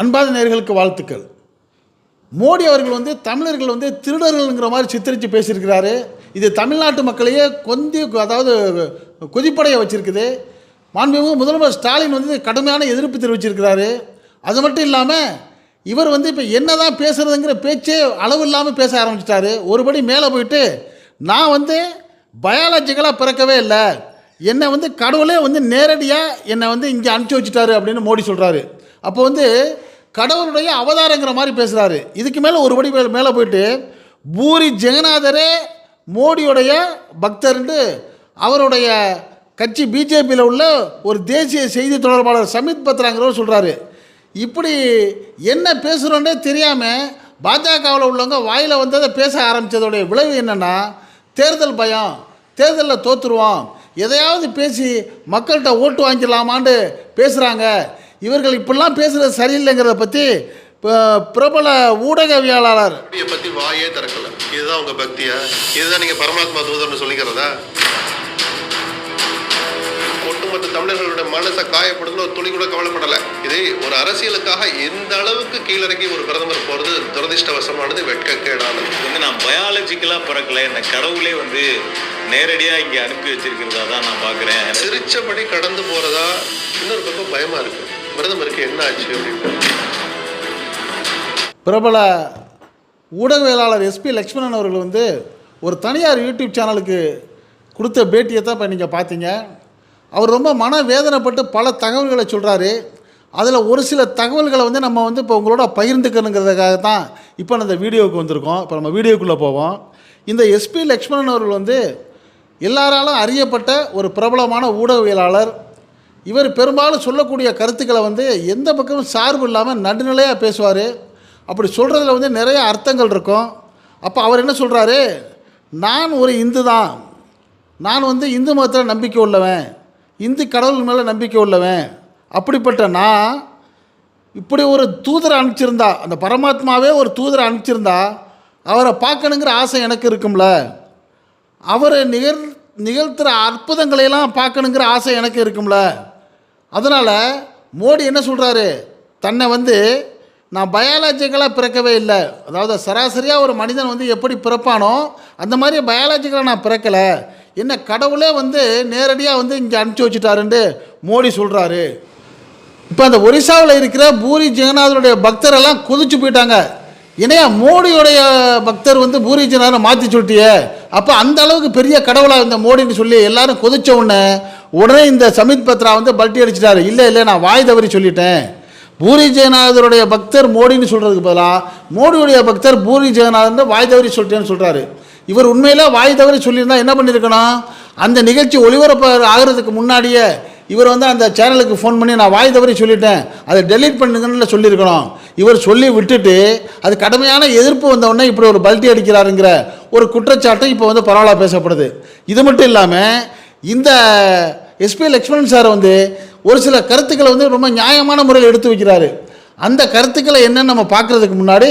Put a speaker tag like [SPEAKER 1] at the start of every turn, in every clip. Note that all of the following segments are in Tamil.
[SPEAKER 1] அன்பாத நேர்களுக்கு வாழ்த்துக்கள். மோடி அவர்கள் வந்து தமிழர்கள் வந்து திருடர்கள்ங்கிற மாதிரி சித்தரித்து பேசியிருக்கிறாரு. இது தமிழ்நாட்டு மக்களையே கொந்தி அதாவது கொதிப்படைய வச்சிருக்குது. மாண்புமிகு முதல்வர் ஸ்டாலின் வந்து கடுமையான எதிர்ப்பு தெரிவிச்சிருக்கிறாரு. அது மட்டும் இல்லாமல் இவர் வந்து இப்போ என்ன தான் பேசுகிறதுங்கிற பேச்சே அளவு இல்லாமல் பேச ஆரம்பிச்சிட்டாரு. ஒருபடி மேலே போயிட்டு நான் வந்து பயாலஜிக்கலாக பிறக்கவே இல்லை. என்னை வந்து கடவுளே வந்து நேரடியாக என்னை வந்து இங்கே அனுப்பிச்சி வச்சுட்டாரு அப்படின்னு மோடி சொல்கிறாரு அப்போ வந்து கடவுளுடைய அவதாரங்கிற மாதிரி பேசுகிறாரு இதுக்கு மேலே ஒரு படி மேலே போயிட்டு பூரி ஜெகநாதரே மோடியுடைய பக்தர்ன்ட்டு அவருடைய கட்சி பிஜேபியில் உள்ள ஒரு தேசிய செய்தி தொடர்பாளர் சமித் பத்ராங்கிறவர் சொல்கிறாரு இப்படி என்ன பேசுகிறோன்னே தெரியாமல் பாஜகவில் உள்ளவங்க வாயில் வந்ததை பேச ஆரம்பித்ததோடைய விளைவு என்னென்னா தேர்தல் பயம் தேர்தலில் தோற்றுருவோம் எதையாவது பேசி மக்கள்கிட்ட ஓட்டு வாங்கிடலாமான்னு பேசுகிறாங்க இவர்கள் இப்படிலாம் பேசுகிறது சரியில்லைங்கிறத பற்றி பிரபல ஊடகவியலாளர்.
[SPEAKER 2] பத்தி வாயே திறக்கல. இதுதான் உங்க பக்தியா? இதுதான் நீங்க பரமாத்மா தூதர்னு சொல்லிக்கிறதா? ஒட்டுமொத்த தமிழர்களுடைய மனசை காயப்படுதுன்னு ஒரு துளி கூட கவலைப்படல. இது ஒரு அரசியலுக்காக எந்த அளவுக்கு கீழிறங்கி ஒரு பிரதமர் போறது துரதிர்ஷ்டவசமானது வெட்கக்கேடானது.
[SPEAKER 3] வந்து நான் பயாலஜிக்கலாக பிறக்கல. என்னை கடவுளே வந்து நேரடியாக இங்கே அனுப்பி வச்சிருக்கிறதா தான் நான் பார்க்குறேன்
[SPEAKER 2] சிரிச்சபடி கடந்து போறதா இன்னொரு பக்கம் பயமா இருக்கு. பிரதமருக்கு என்ன ஆச்சு அப்படின்னு
[SPEAKER 1] பிரபல ஊடகவியலாளர் எஸ்பி லக்ஷ்மணன் அவர்கள் வந்து ஒரு தனியார் யூடியூப் சேனலுக்கு கொடுத்த பேட்டியை தான் இப்போ நீங்கள் பார்த்தீங்க. அவர் ரொம்ப மன வேதனைப்பட்டு பல தகவல்களை சொல்கிறாரு அதில் ஒரு சில தகவல்களை வந்து நம்ம வந்து இப்போ உங்களோட பகிர்ந்துக்கணுங்கிறதுக்காக தான் இப்போ இந்த வீடியோவுக்கு வந்திருக்கோம். இப்போ நம்ம வீடியோக்குள்ளே போவோம். இந்த எஸ்பி லக்ஷ்மணன் அவர்கள் வந்து எல்லாராலும் அறியப்பட்ட ஒரு பிரபலமான ஊடகவியலாளர் இவர் பெரும்பாலும் சொல்லக்கூடிய கருத்துக்களை வந்து எந்த பக்கமும் சார்பு இல்லாமல் நடுநிலையாக பேசுவார். அப்படி சொல்கிறதுல வந்து நிறைய அர்த்தங்கள் இருக்கும். அப்போ அவர் என்ன சொல்கிறாரு நான் ஒரு இந்து தான். நான் வந்து இந்து மதத்தில் நம்பிக்கை உள்ளவன். இந்து கடவுள் மேலே நம்பிக்கை உள்ளவன். அப்படிப்பட்ட நான் இப்படி ஒரு தூதரை அனுப்பிச்சிருந்தா அந்த பரமாத்மாவே ஒரு தூதரை அனுப்பிச்சிருந்தா அவரை பார்க்கணுங்கிற ஆசை எனக்கு இருக்கும்ல. அவரை நிகழ் நிகழ்த்துகிற அற்புதங்களையெல்லாம் பார்க்கணுங்கிற ஆசை எனக்கு இருக்கும்ல. அதனால் மோடி என்ன சொல்கிறாரு தன்னை வந்து நான் பயாலஜிக்கலாக பிறக்கவே இல்லை. அதாவது சராசரியாக ஒரு மனிதன் வந்து எப்படி பிறப்பானோ அந்த மாதிரி பயாலஜிக்கலாக நான் பிறக்கலை. என்ன கடவுளே வந்து நேரடியாக வந்து இங்கே அனுப்பிச்சி வச்சுட்டாருன்ட்டு மோடி சொல்கிறாரு இப்போ அந்த ஒரிசாவில் இருக்கிற பூரி ஜெகநாதனுடைய பக்தரெல்லாம் குதிச்சு போயிட்டாங்க. இணையா மோடியுடைய பக்தர் வந்து பூரி ஜெகநாதனை மாற்றி சொல்லிட்டியே? அப்போ அந்த அளவுக்கு பெரிய கடவுளாக இருந்த மோடின்னு சொல்லி எல்லாரும் கொதிச்ச உடனே உடனே இந்த சமித் பத்ரா வந்து பல்ட்டி அடிச்சிட்டாரு. இல்லை இல்லை நான் வாய் தவறி சொல்லிட்டேன். பூரி ஜெகநாதருடைய பக்தர் மோடின்னு சொல்கிறதுக்கு பதிலாக மோடியுடைய பக்தர் பூரி ஜெகநாதன் வாய் தவறி சொல்லிட்டேன்னு சொல்கிறாரு இவர் உண்மையில் வாய் தவறி சொல்லியிருந்தால் என்ன பண்ணியிருக்கணும்? அந்த நிகழ்ச்சி ஒளிபரப்பு ஆகிறதுக்கு முன்னாடியே இவர் வந்து அந்த சேனலுக்கு ஃபோன் பண்ணி நான் வாய் தவறி சொல்லிட்டேன். அதை டெலீட் பண்ணுங்கன்னு சொல்லியிருக்கணும். இவர் சொல்லி விட்டுட்டு அது கடுமையான எதிர்ப்பு வந்தவுடனே இப்படி ஒரு பல்ட்டி அடிக்கிறாருங்கிற ஒரு குற்றச்சாட்டு இப்போ வந்து பரவலாக பேசப்படுது. இது மட்டும் இல்லாமல் இந்த எஸ்பி லக்ஷ்மணன் சார் வந்து ஒரு சில கருத்துக்களை வந்து ரொம்ப நியாயமான முறையில் எடுத்து வைக்கிறாரு. அந்த கருத்துக்களை என்னன்னு நம்ம பார்க்குறதுக்கு முன்னாடி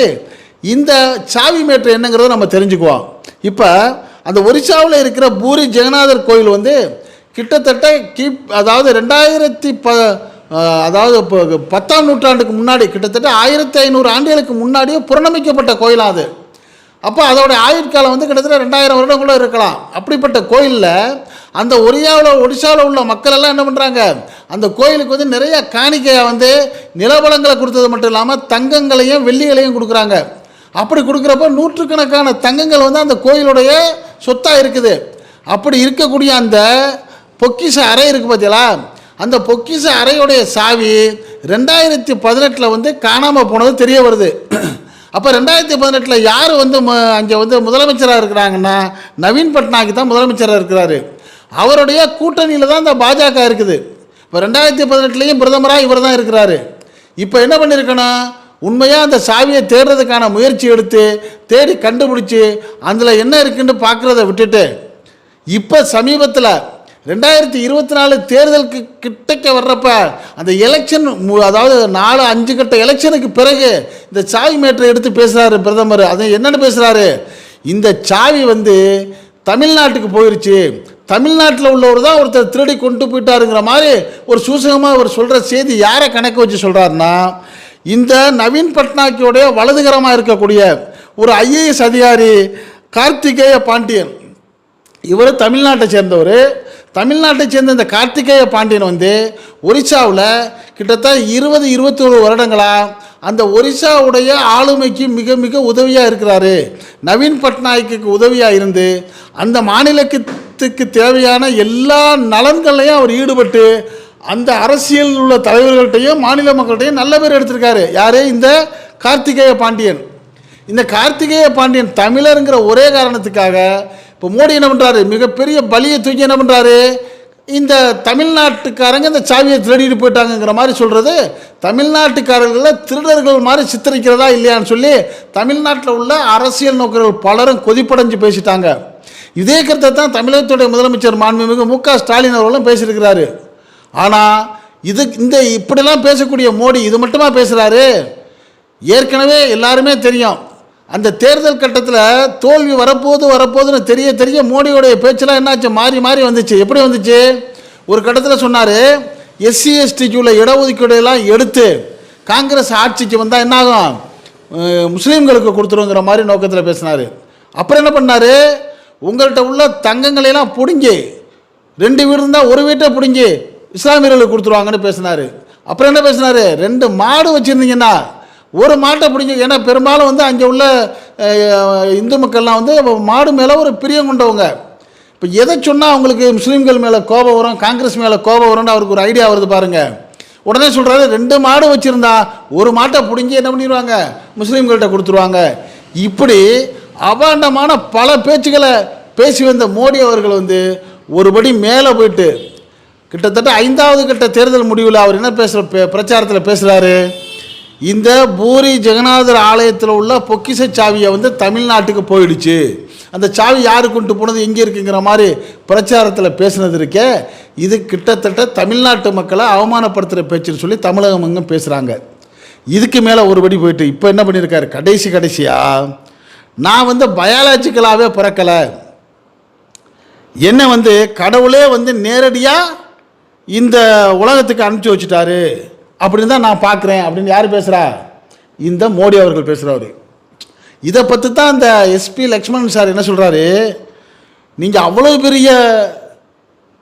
[SPEAKER 1] இந்த சாவி மேட்ரு என்னங்கிறத நம்ம தெரிஞ்சுக்குவோம். இப்போ அந்த ஒரிசாவில் இருக்கிற பூரி ஜெகநாதர் கோயில் வந்து கிட்டத்தட்ட கிப் அதாவது ரெண்டாயிரத்தி ப அதாவது இப்போ பத்தாம் நூற்றாண்டுக்கு முன்னாடி கிட்டத்தட்ட ஆயிரத்தி ஐநூறு ஆண்டுகளுக்கு முன்னாடியே புறணமிக்கப்பட்ட கோயிலாக அது. அப்போ அதோட ஆயுட்காலம் வந்து கிட்டத்தட்ட ரெண்டாயிரம் வருடங்களும் இருக்கலாம். அப்படிப்பட்ட கோயிலில் அந்த ஒரியாவில் ஒடிசாவில் உள்ள மக்கள் எல்லாம் என்ன பண்ணுறாங்க அந்த கோயிலுக்கு வந்து நிறைய காணிக்கையாக வந்து நிலவளங்களை கொடுத்தது மட்டும் இல்லாமல் தங்கங்களையும் வெள்ளிகளையும் கொடுக்குறாங்க. அப்படி கொடுக்குறப்ப நூற்றுக்கணக்கான தங்கங்கள் வந்து அந்த கோயிலுடைய சொத்தாக இருக்குது. அப்படி இருக்கக்கூடிய அந்த பொக்கிஷ அறை இருக்குது பார்த்தீங்களா அந்த பொக்கிஷ அறையுடைய சாவி ரெண்டாயிரத்தி பதினெட்டில் வந்து காணாமல் போனது தெரிய வருது. அப்போ ரெண்டாயிரத்தி பதினெட்டில் யார் வந்து அங்கே வந்து முதலமைச்சராக இருக்கிறாங்கன்னா நவீன் பட்நாயக் தான் முதலமைச்சராக இருக்கிறாரு. அவருடைய கூட்டணியில் தான் இந்த பாஜக இருக்குது. இப்போ ரெண்டாயிரத்தி பதினெட்டுலேயும் பிரதமராக இவர் தான் இருக்கிறாரு. இப்போ என்ன பண்ணியிருக்கணும் உண்மையாக அந்த சாவியை தேடுறதுக்கான முயற்சி எடுத்து தேடி கண்டுபிடிச்சி அதில் என்ன இருக்குன்னு பார்க்குறத விட்டுட்டு இப்போ சமீபத்தில் ரெண்டாயிரத்தி இருபத்தி நாலு தேர்தலுக்கு கிட்டக்க வர்றப்ப அந்த எலெக்ஷன் மு- அதாவது நாலு அஞ்சு கட்ட எலெக்ஷனுக்கு பிறகு இந்த சாவி மேட்டரை எடுத்து பேசுகிறாரு பிரதமர். அது என்னென்னு பேசுகிறாரு இந்த சாவி வந்து தமிழ்நாட்டுக்கு போயிருச்சு. தமிழ்நாட்டில் உள்ளவர் தான் ஒருத்தர் திருடி கொண்டு போயிட்டாருங்கிற மாதிரி ஒரு சூசகமாக அவர் சொல்கிற செய்தி யாரை கணக்கு வச்சு சொல்கிறாருன்னா இந்த நவீன் பட்நாயக்கோடைய வலதுகரமாக இருக்கக்கூடிய ஒரு ஐஏஎஸ் அதிகாரி கார்த்திகேய பாண்டியன். இவர் தமிழ்நாட்டை சேர்ந்தவர். தமிழ்நாட்டை சேர்ந்த இந்த கார்த்திகேய பாண்டியன் வந்து ஒரிசாவில் கிட்டத்தட்ட இருபது இருபத்தோரு வருடங்களாக அந்த ஒரிசாவுடைய ஆளுமைக்கு மிக மிக உதவியாக இருக்கிறாரு. நவீன் பட்நாயக்கு உதவியாக இருந்து அந்த மாநிலக்கு மாநிலத்துக்கு தேவையான எல்லா நலன்கள்லையும் அவர் ஈடுபட்டு அந்த அரசியல் உள்ள தலைவர்கள்ட்டையும் மாநில மக்கள்கிட்டையும் நல்ல பேர் எடுத்திருக்காரு. யாரே? இந்த கார்த்திகேய பாண்டியன். இந்த கார்த்திகேய பாண்டியன் தமிழருங்கிற ஒரே காரணத்துக்காக இப்போ மோடி என்ன பண்ணுறாரு மிகப்பெரிய பலியை தூக்கி என்ன பண்ணுறாரு இந்த தமிழ்நாட்டுக்காரங்க இந்த சாவியை திருடிட்டு போயிட்டாங்கங்கிற மாதிரி சொல்கிறது தமிழ்நாட்டுக்காரர்களை திருடர்கள் மாதிரி சித்தரிக்கிறதா இல்லையான்னு சொல்லி தமிழ்நாட்டில் உள்ள அரசியல் நோக்கர்கள் பலரும் கொதிப்படைஞ்சு பேசிட்டாங்க. இதே கருத்தை தான் தமிழகத்துடைய முதலமைச்சர் மாண்புமிகு மு க ஸ்டாலின் அவர்களும் பேசியிருக்கிறாரு. ஆனால் இது இந்த இப்படிலாம் பேசக்கூடிய மோடி இது மட்டுமா பேசுகிறாரு ஏற்கனவே எல்லாருமே தெரியும். அந்த தேர்தல் கட்டத்தில் தோல்வி வரப்போது வரப்போதுன்னு தெரிய தெரிய மோடியோடைய பேச்செல்லாம் என்னாச்சு? மாறி மாறி வந்துச்சு. எப்படி வந்துச்சு? ஒரு கட்டத்தில் சொன்னார் எஸ்சி எஸ்டிக்கு உள்ள இடஒதுக்கீடுலாம் எடுத்து காங்கிரஸ் ஆட்சிக்கு வந்தால் என்னாகும்? முஸ்லீம்களுக்கு கொடுத்துருங்கிற மாதிரி நோக்கத்தில் பேசினார். அப்புறம் என்ன பண்ணார்? உங்கள்கிட்ட உள்ள தங்கங்களையெல்லாம் பிடுங்கி ரெண்டு வீடு இருந்தால் ஒரு வீட்டை பிடுங்கி இஸ்லாமியர்களுக்கு கொடுத்துருவாங்கன்னு பேசினார். அப்புறம் என்ன பேசினார்? ரெண்டு மாடு வச்சுருந்தீங்கன்னா ஒரு மாட்டை பிடிங்க ஏன்னா பெரும்பாலும் வந்து அங்கே உள்ள இந்து மக்கள்லாம் வந்து மாடு மேலே ஒரு பிரியம் கொண்டவங்க. இப்போ எதை சொன்னால் அவங்களுக்கு முஸ்லீம்கள் மேலே கோபம் வரும் காங்கிரஸ் மேலே கோபம் வரும்னு அவருக்கு ஒரு ஐடியா வருது பாருங்கள் உடனே சொல்கிறாரு ரெண்டு மாடு வச்சுருந்தா ஒரு மாட்டை பிடுங்கி என்ன பண்ணிடுவாங்க முஸ்லீம்கள்கிட்ட கொடுத்துருவாங்க. இப்படி அபாண்டமான பல பேச்சுக்களை பேசி வந்த மோடி அவர்கள் வந்து ஒருபடி மேலே போயிட்டு கிட்டத்தட்ட ஐந்தாவது கட்ட தேர்தல் முடிவில் அவர் என்ன பேசுகிற பிரச்சாரத்தில் பேசுகிறாரு இந்த பூரி ஜெகநாதர் ஆலயத்தில் உள்ள பொக்கிஷ சாவியை வந்து தமிழ்நாட்டுக்கு போயிடுச்சு. அந்த சாவி யாரு கொண்டு போனது எங்கே இருக்குங்கிற மாதிரி பிரச்சாரத்தில் பேசினது இருக்கே. இது கிட்டத்தட்ட தமிழ்நாட்டு மக்களை அவமானப்படுத்துகிற பேச்சுன்னு சொல்லி தமிழகம் எங்கும் பேசுகிறாங்க இதுக்கு மேலே ஒருபடி போயிட்டு இப்போ என்ன பண்ணியிருக்காரு கடைசி கடைசியாக நான் வந்து பயாலஜிக்கலாகவே பிறக்கலை. என்னை வந்து கடவுளே வந்து நேரடியாக இந்த உலகத்துக்கு அனுப்பிச்சி வச்சுட்டாரு. அப்படின்னு தான் நான் பார்க்குறேன். அப்படின்னு யார் பேசுகிறா இந்த மோடி அவர்கள் பேசுகிறவர் இதை பற்றி தான் இந்த எஸ்பி லக்ஷ்மணன் சார் என்ன சொல்கிறாரு நீங்கள் அவ்வளோ பெரிய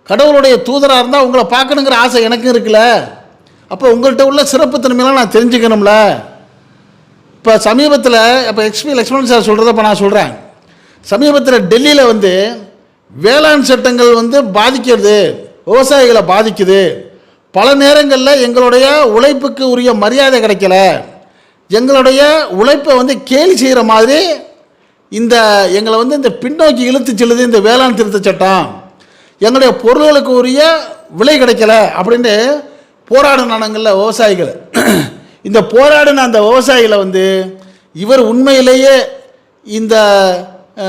[SPEAKER 1] கடவுளுடைய தூதராக இருந்தால் உங்களை பார்க்கணுங்கிற ஆசை எனக்கும் இருக்குல்ல. அப்போ உங்கள்கிட்ட உள்ள சிறப்பு தன்மையெல்லாம் நான் தெரிஞ்சுக்கணும்ல. இப்போ சமீபத்தில் இப்போ எக்ஸ்பி லக்ஷ்மண் சார் சொல்கிறத இப்போ நான் சொல்கிறேன் சமீபத்தில் டெல்லியில் வந்து வேளாண் சட்டங்கள் வந்து பாதிக்கிறது விவசாயிகளை பாதிக்குது. பல நேரங்களில் எங்களுடைய உழைப்புக்கு உரிய மரியாதை கிடைக்கல. எங்களுடைய உழைப்பை வந்து கேலி செய்கிற மாதிரி இந்த எங்களை வந்து இந்த பின்னோக்கி இழுத்து செல்லுது இந்த வேளாண் திருத்த சட்டம். எங்களுடைய பொருள்களுக்கு உரிய விலை கிடைக்கல அப்படின்னு போராடினானுங்கள்ல விவசாயிகள். இந்த போராடின அந்த விவசாயிகளை வந்து இவர் உண்மையிலேயே இந்த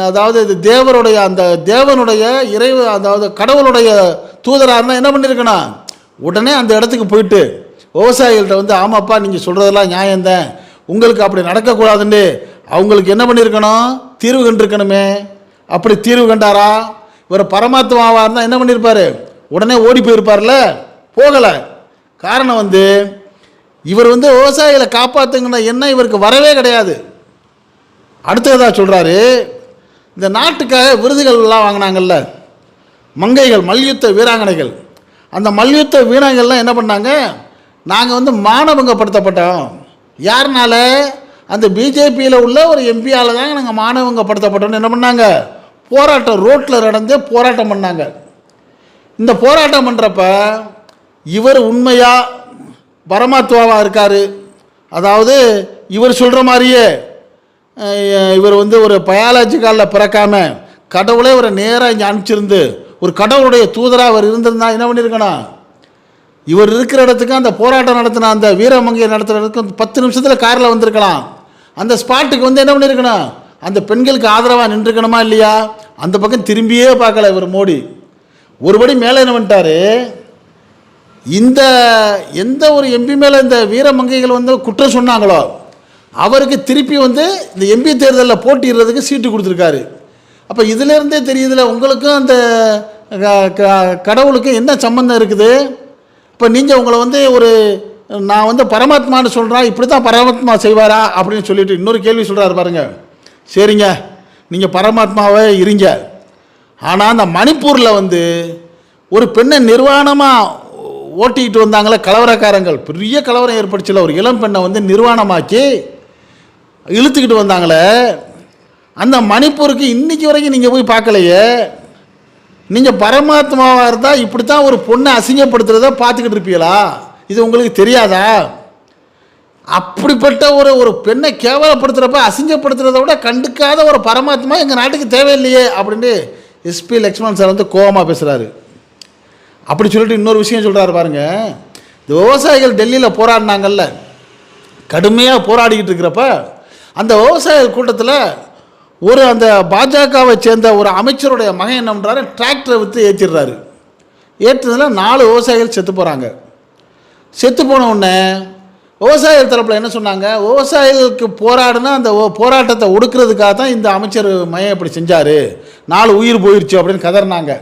[SPEAKER 1] அதாவது இது தேவருடைய அந்த தேவனுடைய இறைவு அதாவது கடவுளுடைய தூதராக இருந்தால் என்ன பண்ணியிருக்கணும் உடனே அந்த இடத்துக்கு போயிட்டு விவசாயிகள்கிட்ட வந்து ஆமாப்பா நீங்கள் சொல்கிறதெல்லாம் நியாயந்தேன் உங்களுக்கு அப்படி நடக்கக்கூடாதுன்னு அவங்களுக்கு என்ன பண்ணியிருக்கணும் தீர்வு கண்டிருக்கணுமே. அப்படி தீர்வு கண்டாரா? இவர் பரமாத்மாவாக இருந்தால் என்ன பண்ணியிருப்பாரு உடனே ஓடி போயிருப்பார்ல? போகலை. காரணம் வந்து இவர் வந்து விவசாயிகளை காப்பாற்றுங்கிற எண்ணம் இவருக்கு வரவே கிடையாது. அடுத்ததாக சொல்கிறாரு இந்த நாட்டுக்காக விருதுகள்லாம் வாங்கினாங்கல்ல. மங்கைகள் மல்யுத்த வீராங்கனைகள். அந்த மல்யுத்த வீராங்கள்லாம் என்ன பண்ணாங்க? நாங்கள் வந்து மானவங்கப்படுத்தப்பட்டோம் யாருனால? அந்த பிஜேபியில் உள்ள ஒரு எம்பியால் தாங்க நாங்கள் மாணவங்கப்படுத்தப்பட்டோம்னு என்ன பண்ணாங்க? போராட்டம் ரோட்டில் நடந்து போராட்டம் பண்ணாங்க. இந்த போராட்டம் பண்ணுறப்ப இவர் உண்மையாக பரமாத்மாவாக இருக்கார். அதாவது இவர் சொல்கிற மாதிரியே இவர் வந்து ஒரு பயாலஜிக்கலில் பிறக்காம கடவுளே ஒரு நேராக இங்கே அனுப்பிச்சிருந்து ஒரு கடவுளுடைய தூதராக அவர் இருந்திருந்தா என்ன பண்ணியிருக்கணும் இவர் இருக்கிற இடத்துக்கு அந்த போராட்டம் நடத்தின அந்த வீரமங்கையை நடத்துகிற இடத்துக்கு பத்து நிமிஷத்தில் காரில் வந்திருக்கலாம். அந்த ஸ்பாட்டுக்கு வந்து என்ன பண்ணியிருக்கணும் அந்த பெண்களுக்கு ஆதரவாக நின்றுக்கணுமா இல்லையா? அந்த பக்கம் திரும்பியே பார்க்கல இவர் மோடி. ஒருபடி மேலே என்ன பண்ணிட்டாரு? இந்த எந்த ஒரு எம்பி மேலே இந்த வீரமங்கைகள் வந்து குற்றம் சொன்னாங்களோ அவருக்கு திருப்பி வந்து இந்த எம்பி தேர்தலில் போட்டிடுறதுக்கு சீட்டு கொடுத்துருக்காரு. அப்போ இதிலேருந்தே தெரியுதுல உங்களுக்கும் அந்த க- க- கடவுளுக்கும் என்ன சம்மந்தம் இருக்குது? இப்போ நீங்கள் உங்களை வந்து ஒரு நான் வந்து பரமாத்மான்னு சொல்கிறேன் இப்படி தான் பரமாத்மா செய்வாரா? அப்படின்னு சொல்லிட்டு இன்னொரு கேள்வி சொல்கிறாரு பாருங்கள் சரிங்க நீங்கள் பரமாத்மாவே இருங்க. ஆனால் அந்த மணிப்பூரில் வந்து ஒரு பெண்ணை நிர்வாணமாக ஓட்டிக்கிட்டு வந்தாங்களே கலவரக்காரங்கள். பெரிய கலவரம் ஏற்படுச்சுல. ஒரு இளம் பெண்ணை வந்து நிர்வாணமாக்கி இழுத்துக்கிட்டு வந்தாங்களே. அந்த மணிப்பூருக்கு இன்றைக்கி வரைக்கும் நீங்கள் போய் பார்க்கலையே. நீங்கள் பரமாத்மாவாக இருந்தால் இப்படி தான் ஒரு பொண்ணை அசிங்கப்படுத்துகிறத பார்த்துக்கிட்டு இருப்பீங்களா? இது உங்களுக்கு தெரியாதா? அப்படிப்பட்ட ஒரு ஒரு பெண்ணை கேவலப்படுத்துகிறப்ப அசிங்கப்படுத்துகிறத விட கண்டுக்காத ஒரு பரமாத்மா எங்கள் நாட்டுக்கு தேவையில்லையே அப்படின்ட்டு எஸ்பி லக்ஷ்மண் சார் வந்து கோபமாக பேசுகிறாரு அப்படி சொல்லிட்டு இன்னொரு விஷயம் சொல்கிறாரு பாருங்க. இந்த விவசாயிகள் டெல்லியில் போராடினாங்கல்ல. கடுமையாக போராடிக்கிட்டு இருக்கிறப்ப அந்த விவசாயிகள் கூட்டத்தில் ஒரு அந்த பாஜகவை சேர்ந்த ஒரு அமைச்சருடைய மகன் என்ன பண்ணுறாரு டிராக்டரை விற்று ஏற்றிடுறாரு ஏற்றுனதில் நாலு விவசாயிகள் செத்து போகிறாங்க செத்து போன உடனே விவசாயிகள் தரப்பில் என்ன சொன்னாங்க? விவசாயிகளுக்கு போராடினா அந்த ஓ- போராட்டத்தை ஒடுக்கிறதுக்காக தான் இந்த அமைச்சர் மையம் இப்படி செஞ்சார். நாலு உயிர் போயிடுச்சு அப்படின்னு கதறினாங்க.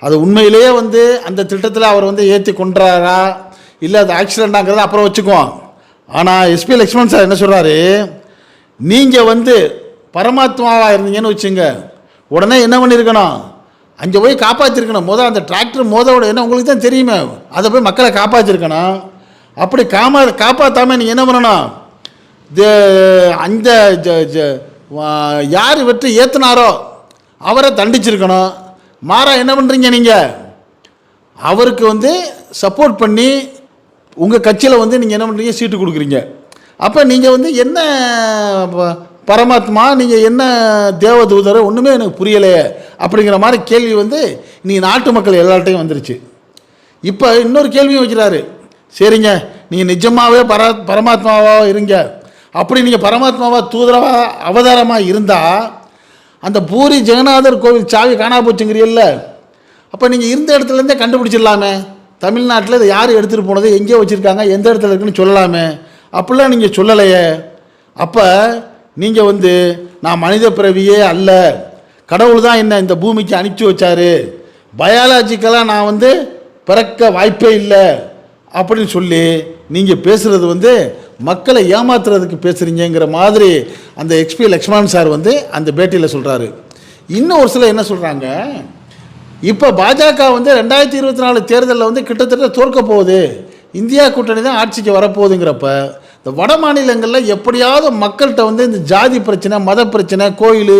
[SPEAKER 1] அது உண்மையிலேயே வந்து அந்த திட்டத்தில் அவர் வந்து ஏற்றி கொண்டாரா இல்லை அது ஆக்சிடெண்ட்டாங்கிறத அப்புறம் வச்சுக்குவோம். ஆனால் எஸ்பி லக்ஷ்மண் சார் என்ன சொல்கிறாரு நீங்கள் வந்து பரமாத்மாவாக இருந்தீங்கன்னு வச்சுங்க. உடனே என்ன பண்ணியிருக்கணும் அங்கே போய் காப்பாற்றிருக்கணும் மொதல் அந்த டிராக்டர் மோதோட என்ன உங்களுக்கு தான் தெரியுமே. அதை போய் மக்களை காப்பாற்றிருக்கணும் அப்படி காமா காப்பாற்றாமல் நீங்கள் என்ன பண்ணணும்? இது- அந்த யார் வெற்றி ஏற்றுனாரோ அவரை தண்டிச்சிருக்கணும். மாறா என்ன பண்ணுறீங்க நீங்கள் அவருக்கு வந்து சப்போர்ட் பண்ணி உங்கள் கட்சியில் வந்து நீங்கள் என்ன பண்ணுறீங்க சீட்டு கொடுக்குறீங்க. அப்போ நீங்கள் வந்து என்ன ப- பரமாத்மா நீங்கள் என்ன தேவதூதர் ஒன்றுமே எனக்கு புரியலையே அப்படிங்கிற மாதிரி கேள்வி வந்து நீ நாட்டு மக்கள் எல்லார்ட்டையும் வந்துருச்சு. இப்போ இன்னொரு கேள்வியும் வைக்கிறாரு. சரிங்க நீங்கள் நிஜமாகவே பர பரமாத்மாவாக இருங்க. அப்படி நீங்கள் பரமாத்மாவாக தூதரவாக அவதாரமாக இருந்தால் அந்த பூரி ஜெகநாதர் கோவில் சாவி காணா போச்சுங்கிறீல்ல அப்போ நீங்கள் இருந்த இடத்துலேருந்தே கண்டுபிடிச்சிடலாமே. தமிழ்நாட்டில் இதை யார் எடுத்துகிட்டு போனது? எங்கே வச்சுருக்காங்க. எந்த இடத்துல இருக்குன்னு சொல்லலாமே. அப்படிலாம் நீங்கள் சொல்லலையே. அப்போ நீங்கள் வந்து நான் மனித பிறவியே அல்ல. கடவுள் தான் என்ன இந்த பூமிக்கு அனுப்பிச்சி வச்சாரு. பயாலஜிக்கலாக நான் வந்து பிறக்க வாய்ப்பே இல்லை. அப்படின்னு சொல்லி நீங்கள் பேசுகிறது வந்து மக்களை ஏமாத்துறதுக்கு பேசுகிறீங்கிற மாதிரி அந்த எக்ஸ்பி லக்ஷ்மணன் சார் வந்து அந்த பேட்டியில் சொல்கிறாரு இன்னும் ஒரு சிலர் என்ன சொல்கிறாங்க இப்போ பாஜக வந்து ரெண்டாயிரத்தி இருபத்தி நாலு தேர்தலில் வந்து கிட்டத்தட்ட தோற்க போகுது. இந்தியா கூட்டணி தான் ஆட்சிக்கு வரப்போகுதுங்கிறப்ப இந்த வட மாநிலங்களில் எப்படியாவது மக்கள்கிட்ட வந்து இந்த ஜாதி பிரச்சனை மத பிரச்சனை கோயில்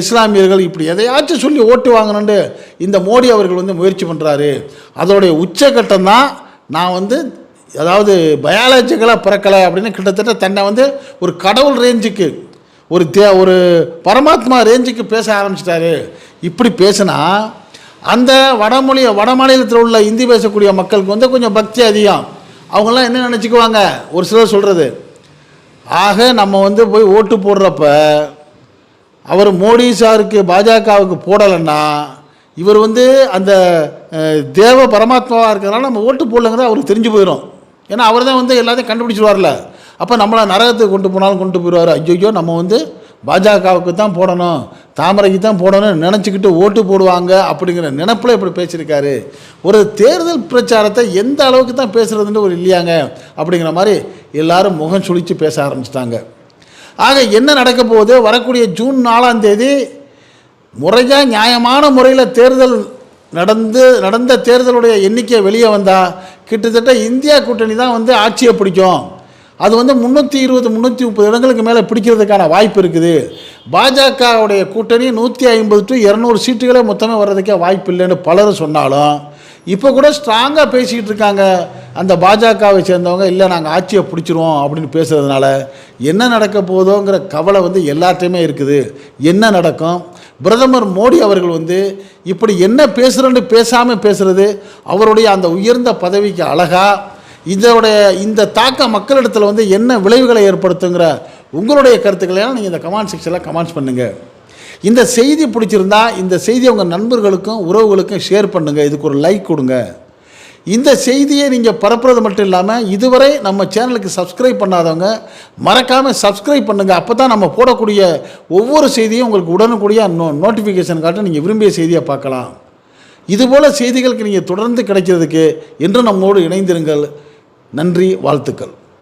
[SPEAKER 1] இஸ்லாமியர்கள் இப்படி எதையாச்சும் சொல்லி ஓட்டு வாங்கணுன்ட்டு இந்த மோடி அவர்கள் வந்து முயற்சி பண்ணுறாரு அதோடைய உச்சகட்டம் தான் நான் வந்து அதாவது பயாலஜிக்கலாக பிறக்கலை அப்படின்னு கிட்டத்தட்ட தன்னை வந்து ஒரு கடவுள் ரேஞ்சுக்கு ஒரு தே ஒரு பரமாத்மா ரேஞ்சுக்கு பேச ஆரம்பிச்சிட்டாரு. இப்படி பேசினா அந்த வடமொழி வட மாநிலத்தில் உள்ள இந்தி பேசக்கூடிய மக்களுக்கு வந்து கொஞ்சம் பக்தி அதிகம். அவங்களாம் என்ன நினச்சிக்குவாங்க? ஒரு சிலர் சொல்கிறது ஆக நம்ம வந்து போய் ஓட்டு போடுறப்ப அவர் மோடி சாருக்கு பாஜகவுக்கு போடலைன்னா இவர் வந்து அந்த தேவ பரமாத்மாவாக இருக்கிறனால நம்ம ஓட்டு போடலங்கிறத அவருக்கு தெரிஞ்சு போயிடும் ஏன்னா அவர் தான் வந்து எல்லாத்தையும் கண்டுபிடிச்சிடுவார்ல அப்போ நம்மளை நரகத்துக்கு கொண்டு போனாலும் கொண்டு போயிடுவார் ஐயோ நம்ம வந்து பாஜகவுக்கு தான் போடணும் தாமரைக்கு தான் போடணும்னு நினச்சிக்கிட்டு ஓட்டு போடுவாங்க அப்படிங்கிற நினப்பில் இப்படி பேசியிருக்காரு. ஒரு தேர்தல் பிரச்சாரத்தை எந்த அளவுக்கு தான் பேசுகிறதுன்னு ஒரு இல்லையாங்க அப்படிங்கிற மாதிரி எல்லாரும் முகம் சுழித்து பேச ஆரம்பிச்சிட்டாங்க. ஆக என்ன நடக்க போகுது? வரக்கூடிய ஜூன் நாலாம் தேதி முறையாக நியாயமான முறையில் தேர்தல் நடந்து நடந்த தேர்தலுடைய எண்ணிக்கை வெளியே வந்தால் கிட்டத்தட்ட இந்தியா கூட்டணி தான் வந்து ஆட்சியை பிடிக்கும். அது வந்து முந்நூற்றி இருபது முந்நூற்றி முப்பது இடங்களுக்கு மேலே பிடிக்கிறதுக்கான வாய்ப்பு இருக்குது. பாஜகவுடைய கூட்டணி நூற்றி ஐம்பது டு இரநூறு சீட்டுகளே மொத்தமே வர்றதுக்கே வாய்ப்பு இல்லைன்னு பலரும் சொன்னாலும் இப்போ கூட ஸ்ட்ராங்காக பேசிக்கிட்டு இருக்காங்க. அந்த பாஜகவை சேர்ந்தவங்க இல்லை நாங்கள் ஆட்சியை பிடிச்சிருவோம் அப்படின்னு பேசுகிறதுனால என்ன நடக்க போதோங்கிற கவலை வந்து எல்லார்ட்டையுமே இருக்குது. என்ன நடக்கும்? பிரதமர் மோடி அவர்கள் வந்து இப்படி என்ன பேசுகிறேன்னு பேசாமல் பேசுகிறது அவருடைய அந்த உயர்ந்த பதவிக்கு அழகா இதோடைய இந்த தாக்கம் மக்களிடத்தில் வந்து என்ன விளைவுகளை ஏற்படுத்துங்கிற உங்களுடைய கருத்துக்களையெல்லாம் நீங்கள் இந்த கமெண்ட் செக்ஷனில் கமெண்ட்ஸ் பண்ணுங்கள் இந்த செய்தி பிடிச்சிருந்தா இந்த செய்தி உங்கள் நண்பர்களுக்கும் உறவுகளுக்கும் ஷேர் பண்ணுங்கள் இதுக்கு ஒரு லைக் கொடுங்க. இந்த செய்தியை நீங்கள் பரப்புறது மட்டும் இல்லாமல் இதுவரை நம்ம சேனலுக்கு சப்ஸ்கிரைப் பண்ணாதவங்க மறக்காமல் சப்ஸ்கிரைப் பண்ணுங்கள் அப்போ தான் நம்ம போடக்கூடிய ஒவ்வொரு செய்தியும் உங்களுக்கு உடனுக்குடியாக நோ நோட்டிஃபிகேஷன் காட்டும் நீங்கள் விரும்பிய செய்தியை பார்க்கலாம். இதுபோல் செய்திகளுக்கு நீங்கள் தொடர்ந்து கிடைக்கிறதுக்கு என்றும் நம்மோடு இணைந்திருங்கள். நன்றி வாழ்த்துக்கள்.